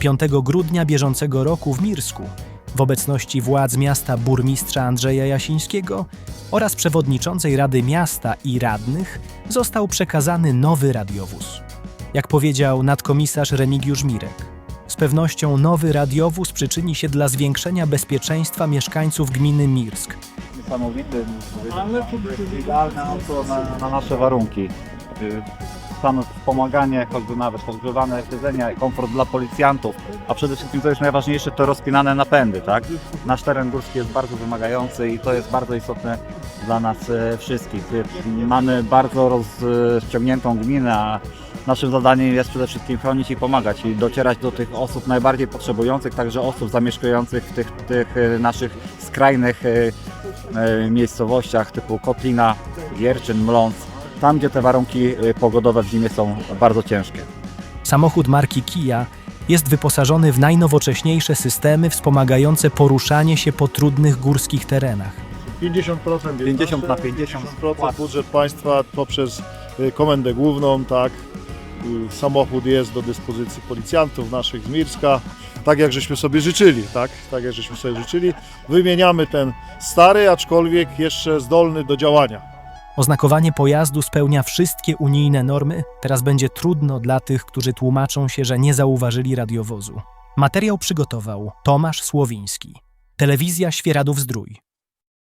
5 grudnia bieżącego roku w Mirsku w obecności władz miasta burmistrza Andrzeja Jasińskiego oraz przewodniczącej Rady Miasta i radnych został przekazany nowy radiowóz. Jak powiedział nadkomisarz Remigiusz Mirek, z pewnością nowy radiowóz przyczyni się dla zwiększenia bezpieczeństwa mieszkańców gminy Mirsk. niesamowity, idealne auto na, na nasze warunki. Samo wspomaganie, choćby nawet podgrzewane siedzenia, komfort dla policjantów, a przede wszystkim co jest najważniejsze, to rozpinane napędy, tak? Nasz teren górski jest bardzo wymagający i to jest bardzo istotne dla nas e, wszystkich. Mamy bardzo rozciągniętą gminę, a naszym zadaniem jest przede wszystkim chronić i pomagać i docierać do tych osób najbardziej potrzebujących, także osób zamieszkujących w tych, tych e, naszych skrajnych e, miejscowościach typu Kotlina, Gierczyn, Mląc, tam gdzie te warunki e, pogodowe w zimie są bardzo ciężkie. Samochód marki Kia jest wyposażony w najnowocześniejsze systemy wspomagające poruszanie się po trudnych górskich terenach. 50% 50 na 50. 50% budżet państwa poprzez y, komendę główną, tak. Y, Samochód jest do dyspozycji policjantów naszych z Mirska, tak jak żeśmy sobie życzyli, tak, tak jak żeśmy sobie życzyli. Wymieniamy ten stary, aczkolwiek jeszcze zdolny do działania. Oznakowanie pojazdu spełnia wszystkie unijne normy, teraz będzie trudno dla tych, którzy tłumaczą się, że nie zauważyli radiowozu. Materiał przygotował Tomasz Słowiński. Telewizja Świeradów Zdrój.